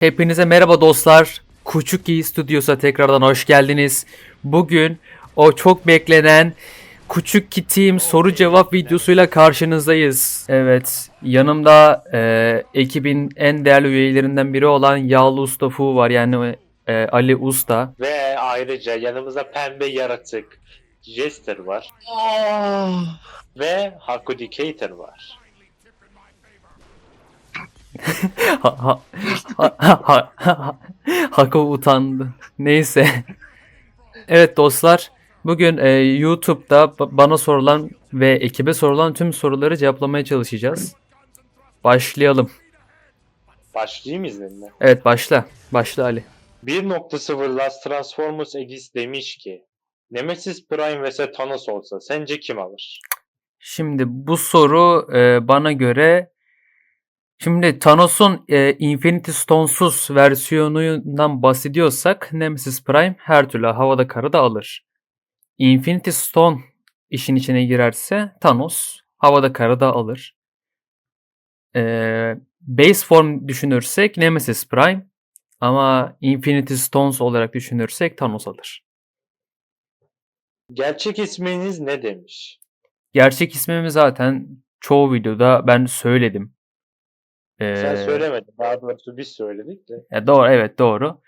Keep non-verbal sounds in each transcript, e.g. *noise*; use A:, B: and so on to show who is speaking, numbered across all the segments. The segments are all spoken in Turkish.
A: Hepinize merhaba dostlar. Kuçuki Studios'a tekrardan hoş geldiniz. Bugün o çok beklenen Kuçuki Team soru cevap videosuyla karşınızdayız. Evet, yanımda e, ekibin en değerli üyelerinden biri olan Yağlı Usta Fu var yani e, Ali Usta.
B: Ve ayrıca yanımızda pembe yaratık Jester var. Ve Hakudicator var.
A: Ha, ha, ha, ha, ha, Hako utandı. Neyse. Evet dostlar. Bugün e, YouTube'da ba- bana sorulan ve ekibe sorulan tüm soruları cevaplamaya çalışacağız. Başlayalım.
B: Başlayayım izninle.
A: Evet başla. Başla Ali.
B: 1.0 Last Transformers Egis demiş ki Nemesis Prime vs Thanos olsa sence kim alır?
A: Şimdi bu soru e, bana göre Şimdi Thanos'un e, Infinity Stone'suz versiyonundan bahsediyorsak Nemesis Prime her türlü havada karada alır. Infinity Stone işin içine girerse Thanos havada karada alır. E, base form düşünürsek Nemesis Prime ama Infinity Stones olarak düşünürsek Thanos alır.
B: Gerçek isminiz ne demiş?
A: Gerçek ismimi zaten çoğu videoda ben söyledim.
B: Sen
A: Ee,
B: söylemedin. Daha doğrusu biz söyledik de.
A: Ya doğru, evet doğru.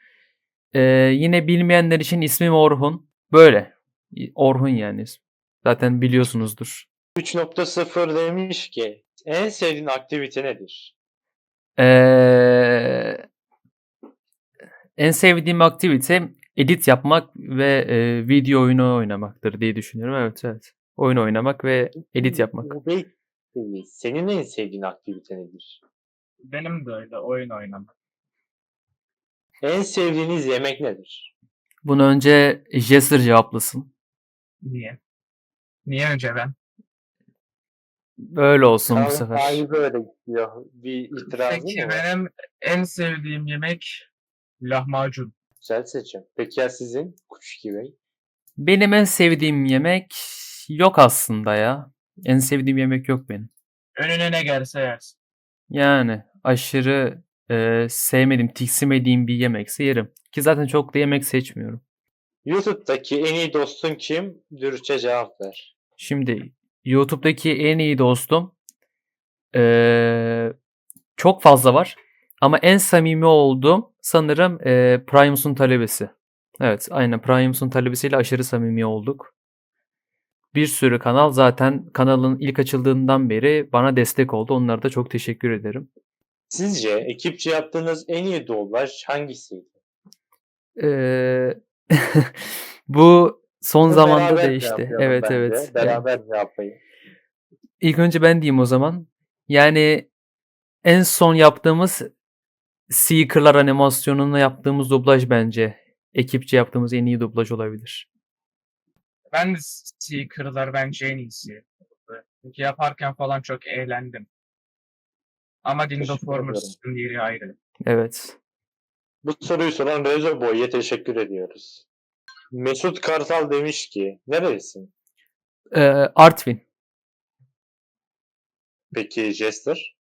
A: Ee, yine bilmeyenler için ismim Orhun. Böyle. Orhun yani. Zaten biliyorsunuzdur.
B: 3.0 demiş ki en sevdiğin aktivite nedir?
A: Ee, en sevdiğim aktivite edit yapmak ve e, video oyunu oynamaktır diye düşünüyorum. Evet evet. Oyun oynamak ve edit yapmak.
B: Değil. Senin en sevdiğin aktivite nedir?
C: Benim de öyle oyun oynamak.
B: En sevdiğiniz yemek nedir?
A: Bunu önce Jester cevaplasın.
C: Niye? Niye önce ben?
A: Böyle olsun bu
B: Tamam,
A: sefer.
B: sahibi böyle istiyor. Bir itirazın
C: Peki
B: mı
C: benim en sevdiğim yemek lahmacun.
B: Güzel seçim. Peki ya sizin? Kuşki Bey.
A: Benim en sevdiğim yemek yok aslında ya. En sevdiğim yemek yok benim.
C: Önüne ne gelse yersin.
A: Yani aşırı e, sevmediğim, tiksinmediğim bir yemekse yerim. Ki zaten çok da yemek seçmiyorum.
B: YouTube'daki en iyi dostun kim? Dürüstçe cevap ver.
A: Şimdi YouTube'daki en iyi dostum e, çok fazla var. Ama en samimi olduğum sanırım e, Primus'un talebesi. Evet aynen Primus'un talebesiyle aşırı samimi olduk. Bir sürü kanal zaten kanalın ilk açıldığından beri bana destek oldu. Onlara da çok teşekkür ederim.
B: Sizce ekipçe yaptığınız en iyi dublaj hangisiydi?
A: Eee, *laughs* bu son
B: Bunu
A: zamanda
B: beraber
A: değişti. Evet
B: bence.
A: evet.
B: Beraber yapayım.
A: İlk önce ben diyeyim o zaman. Yani en son yaptığımız Seeker'lar animasyonunu yaptığımız dublaj bence ekipçe yaptığımız en iyi dublaj olabilir.
C: Ben de Seeker'lar bence en iyisi. Çünkü yaparken falan çok eğlendim. Ama
B: Teşekkür
C: Dindoformers'ın yeri ayrı.
A: Evet.
B: Bu soruyu soran Rezo Boy'a teşekkür ediyoruz. Mesut Kartal demiş ki nerelisin?
A: Eee, Artvin.
B: Peki Jester?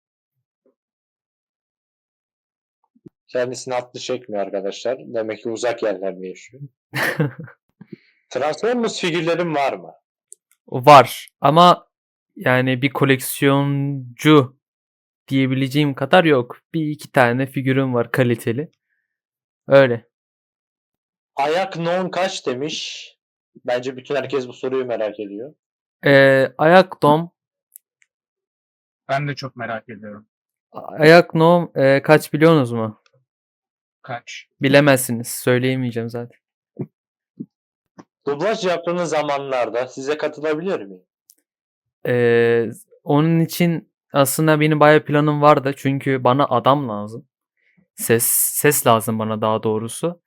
B: Kendisini atlı çekmiyor arkadaşlar. Demek ki uzak yerlerde yaşıyor. *laughs* Transformers figürlerin var mı?
A: Var ama yani bir koleksiyoncu diyebileceğim kadar yok. Bir iki tane figürüm var kaliteli. Öyle.
B: Ayak non kaç demiş. Bence bütün herkes bu soruyu merak ediyor.
A: Eee ayak dom
C: Ben de çok merak ediyorum.
A: ayak nom eee, kaç biliyorsunuz mu?
C: Kaç?
A: Bilemezsiniz. Söyleyemeyeceğim zaten.
B: Dublaj yaptığınız zamanlarda size katılabilir miyim?
A: Ee, onun için aslında benim bayağı planım vardı. Çünkü bana adam lazım. Ses ses lazım bana daha doğrusu.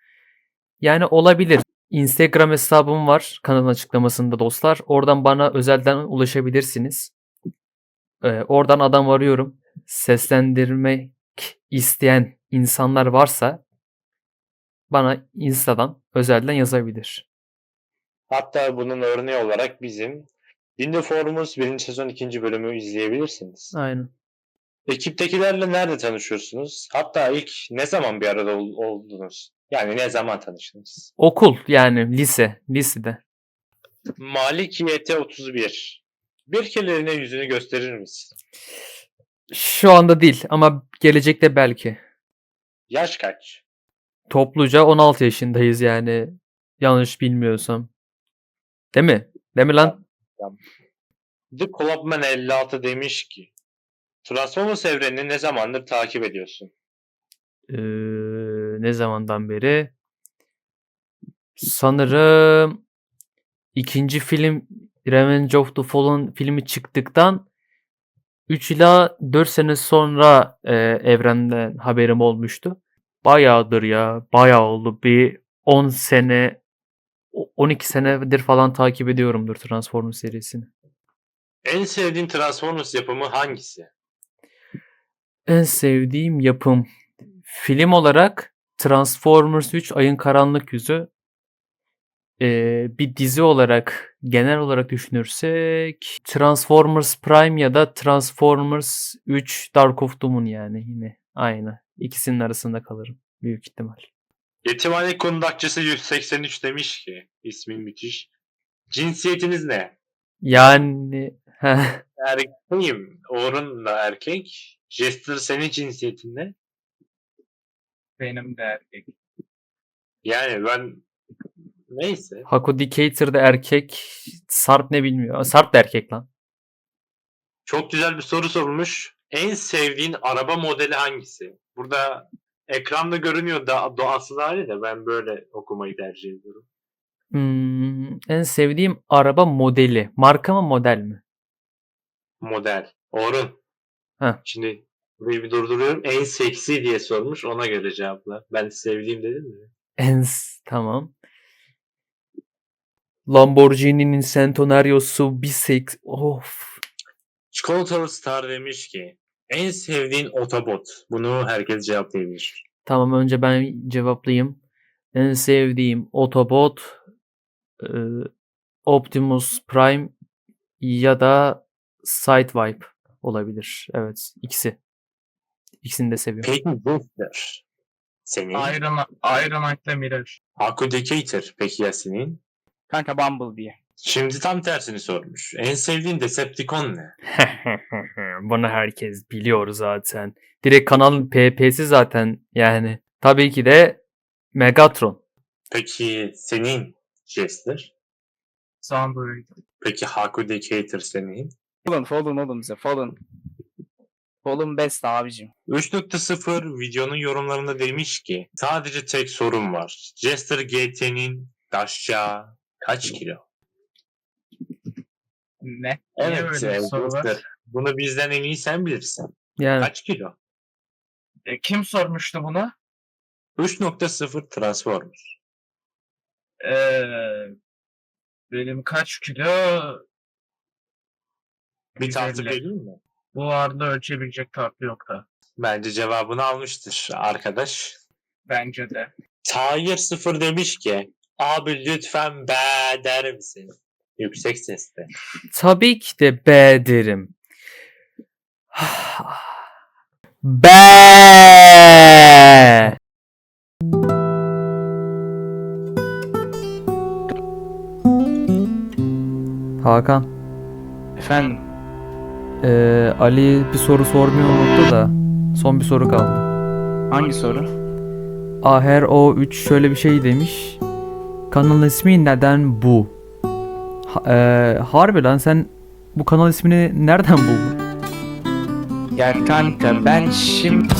A: Yani olabilir. Instagram hesabım var kanalın açıklamasında dostlar. Oradan bana özelden ulaşabilirsiniz. Ee, oradan adam arıyorum. Seslendirmek isteyen insanlar varsa bana Insta'dan özelden yazabilir.
B: Hatta bunun örneği olarak bizim Dindoformers 1. sezon 2. bölümü izleyebilirsiniz.
A: Aynen.
B: Ekiptekilerle nerede tanışıyorsunuz? Hatta ilk ne zaman bir arada ol- oldunuz? Yani ne zaman tanıştınız?
A: Okul yani lise. Lisede.
B: Malik YT31. Bir kere yüzünü gösterir misin?
A: Şu anda değil ama gelecekte belki.
B: Yaş kaç?
A: Topluca 16 yaşındayız yani. Yanlış bilmiyorsam. Değil mi? Değil mi lan?
B: The Clubman 56 demiş ki Transformers evrenini ne zamandır takip ediyorsun?
A: Ee, ne zamandan beri? Sanırım ikinci film Revenge of the Fallen filmi çıktıktan 3 ila 4 sene sonra e, evrenden haberim olmuştu. Bayağıdır ya. Bayağı oldu. Bir 10 sene 12 senedir falan takip ediyorumdur Transformers serisini.
B: En sevdiğin Transformers yapımı hangisi?
A: En sevdiğim yapım film olarak Transformers 3 Ayın Karanlık Yüzü. Ee, bir dizi olarak genel olarak düşünürsek Transformers Prime ya da Transformers 3 Dark of the Moon yani yine aynı. İkisinin arasında kalırım büyük ihtimal.
B: Yetimhane kundakçısı 183 demiş ki ismin müthiş. Cinsiyetiniz ne?
A: Yani
B: Erkeğim. Orun da erkek. Jester senin cinsiyetin ne?
C: Benim de erkek.
B: Yani ben neyse.
A: Haku Decatur'da erkek, Sarp ne bilmiyor. Sarp da erkek lan.
B: Çok güzel bir soru sormuş. En sevdiğin araba modeli hangisi? Burada ekranda görünüyor da doğası hali de ben böyle okumayı tercih ediyorum.
A: Hmm, en sevdiğim araba modeli. Marka mı model mi?
B: Model. Orun.
A: Heh.
B: Şimdi burayı bir durduruyorum. En seksi diye sormuş. Ona göre cevapla. Ben sevdiğim dedim mi?
A: En tamam. Lamborghini'nin Centenario'su bir seks... Of.
B: Çikolatalı Star demiş ki en sevdiğin otobot. Bunu herkes cevaplayabilir.
A: Tamam önce ben cevaplayayım. En sevdiğim Autobot e, Optimus Prime ya da Sideswipe olabilir. Evet ikisi. İkisini de seviyorum.
B: Peki Buster. Senin.
C: Iron, Iron Knight'la Mirage.
B: Haku Decatur. Peki ya senin?
D: Kanka Bumblebee.
B: Şimdi tam tersini sormuş. En sevdiğin Decepticon ne? *laughs*
A: Bunu herkes biliyor zaten. Direkt kanalın PP'si zaten yani. Tabii ki de Megatron.
B: Peki senin Jester?
C: Soundwave.
B: Peki Haku Decatur senin?
D: Fallen, Fallen oğlum bize. Fallen. Fallen best abicim.
B: 3.0 videonun yorumlarında demiş ki sadece tek sorun var. Jester GT'nin daşça kaç kilo?
C: Ne? Niye
B: Evet, e,
C: soru var?
B: Jester. Bunu bizden en iyi sen bilirsin.
A: Yani
B: Kaç kilo?
C: E, kim sormuştu bunu?
B: 3.0 Transformers.
C: Ee, benim kaç kilo
B: Bir
C: 150.
B: tartı vereyim mi?
C: bu arada ölçebilecek tartı yok da.
B: Bence cevabını almıştır arkadaş.
C: Bence de.
B: Tahir 0 demiş ki abi lütfen be der misin? Yüksek sesle.
A: tabii ki de B derim. *sighs* B. Hakan,
D: Efendim.
A: eee, Ali bir soru sormuyor unuttu da son bir soru kaldı.
D: Hangi soru?
A: Aher O3 şöyle bir şey demiş. Kanal ismi neden bu? Ha, eee, harbi lan sen bu kanal ismini nereden buldun?
D: Ya kanka ben şimdi